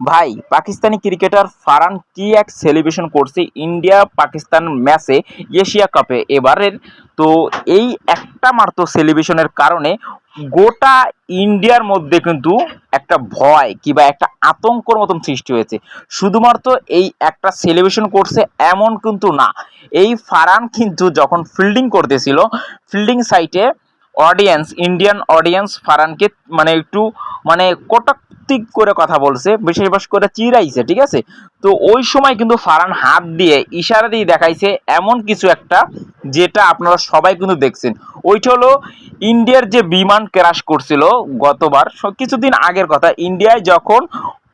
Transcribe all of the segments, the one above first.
ভাই, পাকিস্তানি ক্রিকেটার ফারহান কি এক সেলিব্রেশন করছে ইন্ডিয়া পাকিস্তান ম্যাচে এশিয়া কাপে এবারের? তো এই একটা মাত্র সেলিব্রেশনের কারণে গোটা ইন্ডিয়ার মধ্যে কিন্তু একটা ভয় কিংবা একটা আতঙ্কর মতন সৃষ্টি হয়েছে। শুধুমাত্র এই একটা সেলিব্রেশন করছে এমন কিন্তু না। এই ফারহান কিন্তু যখন ফিল্ডিং করতেছিল ফিল্ডিং সাইটে অডিয়েন্স ইন্ডিয়ান অডিয়েন্স ফারানকে মানে একটু মানে কটাক্তি করে কথা বলছে, বিশেষ করে চিরাইছে ঠিক আছে? তো ওই সময় কিন্তু ফারান হাত দিয়ে ইশারা দিয়ে দেখাইছে এমন কিছু একটা যেটা আপনারা সবাই কিন্তু দেখছেন। ওইটা হলো ইন্ডিয়ার যে বিমান ক্র্যাশ করছিল গতবার কিছুদিন আগের কথা, ইন্ডিয়ায় যখন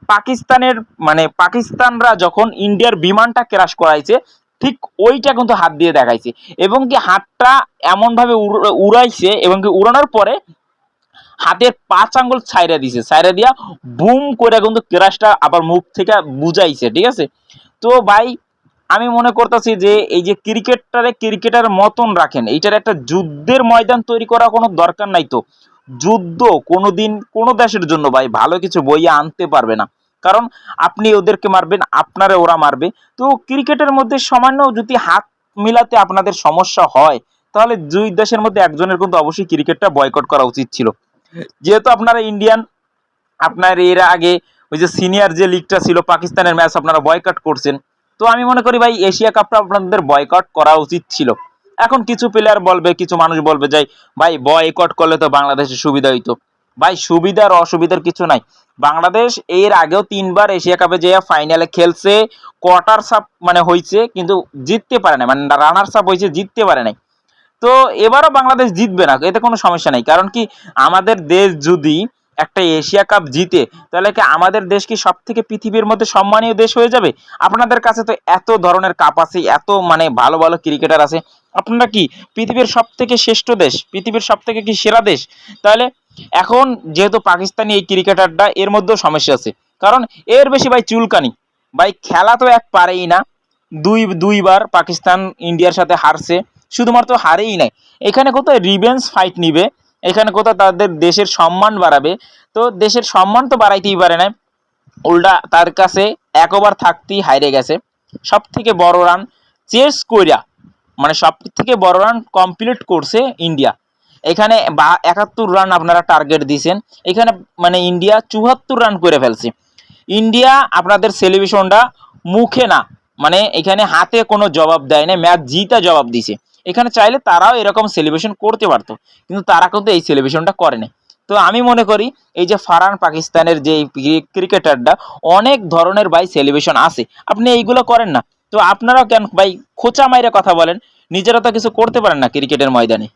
পাকিস্তানের মানে পাকিস্তানরা যখন ইন্ডিয়ার বিমানটা ক্র্যাশ করাইছে, ঠিক ওইটা কিন্তু হাত দিয়ে দেখাইছে। এবং কি হাতটা এমনভাবে উড়- উড়াইছে এবং কি উড়ানোর পরে হাতের পাঁচ আঙ্গুল ছাইরা দিছে ছাইরা দিয়া বুম করে কিন্তু ক্রাশটা আবার মুখ থেকে বুঝাইছে, ঠিক আছে? তো ভাই, আমি মনে করতেছি যে এই যে ক্রিকেটটারে ক্রিকেটার মতন রাখেন, এইটার একটা যুদ্ধের ময়দান তৈরি করা কোনো দরকার নাই তো। যুদ্ধ কোনোদিন কোনো দেশের জন্য ভাই, ভালো কিছু বইয়ে আনতে পারবে না। কারণ আপনি ওদেরকে মারবেন, আপনারে ওরা মারবে। তো ক্রিকেটের মধ্যে সামান্য যদি হাত মিলাতে আপনাদের সমস্যা হয়, তাহলে দুই দেশের মধ্যে একজনের কিন্তু অবশ্যই ক্রিকেটটা বয়কট করা উচিত ছিল। যেহেতু আপনারা ইন্ডিয়ান আপনার এর আগে ওই যে সিনিয়র যে লিগটা ছিল, পাকিস্তানের ম্যাচ আপনারা বয়কট করছেন। তো আমি মনে করি ভাই এশিয়া কাপটা আপনাদের বয়কট করা উচিত ছিল। এখন কিছু প্লেয়ার বলবে, কিছু মানুষ বলবে যাই ভাই বয়কট করলে তো বাংলাদেশের সুবিধা হইতো। ভাই, সুবিধার অসুবিধার কিছু নাই। বাংলাদেশ এর আগেও তিনবার এশিয়া কাপে যে ফাইনালে খেলছে কোয়ার্টার সাপ মানে হয়েছে কিন্তু জিততে পারে না মানে রানার সাপ হয়েছে জিততে পারে নাই। তো এবারও বাংলাদেশ জিতবে না, এতে কোনো সমস্যা নেই। কারণ কি, আমাদের দেশ যদি একটা এশিয়া কাপ জিতে, তাহলে কি আমাদের দেশ কি সব থেকে পৃথিবীর মধ্যে সম্মানীয় দেশ হয়ে যাবে? আপনাদের কাছে তো এত ধরনের কাপ আছে, এত মানে ভালো ভালো ক্রিকেটার আছে। আপনারা কি পৃথিবীর সব থেকে শ্রেষ্ঠ দেশ, পৃথিবীর সব থেকে কি সেরা দেশ? তাহলে এখন যেহেতু পাকিস্তানি এই ক্রিকেটারটা, এর মধ্যেও সমস্যা আছে। কারণ এর বেশি ভাই চুলকানি। ভাই খেলা তো এক পারেই না। দুই, দুইবার পাকিস্তান ইন্ডিয়ার সাথে হারছে। শুধুমাত্র হারেই নাই। এখানে কোথাও রিভেন্স ফাইট নিবে? এখানে কোথাও তাদের দেশের সম্মান বাড়াবে? তো দেশের সম্মান তো বাড়াইতেই পারে না। উল্টা তার কাছে এক ওভার থাকতেই হাইরে গেছে। সব থেকে বড় রান চেস কইরা মানে সব থেকে বড় রান কমপ্লিট করছে ইন্ডিয়া এখানে বা একাত্তর রান আপনারা টার্গেট দিয়েছেন এখানে মানে ইন্ডিয়া চুয়াত্তর রান করে ফেলছে। ইন্ডিয়া আপনাদের সেলিব্রেশনটা মুখে না। মানে এখানে হাতে কোনো জবাব দেয় না ম্যাচ জিতা জবাব দিছে। এখানে চাইলে তারাও এরকম সেলিব্রেশন করতে পারতো, কিন্তু তারা কিন্তু এই সেলিব্রেশনটা করেনি। তো আমি মনে করি এই যে ফারান পাকিস্তানের যে ক্রিকেটারটা অনেক ধরনের ভাই সেলিব্রেশন আসে আপনি এইগুলো করেন না। তো আপনারাও কেন ভাই খোঁচা মাইরে কথা বলেন, নিজেরা তো কিছু করতে পারেন না ক্রিকেটের ময়দানে।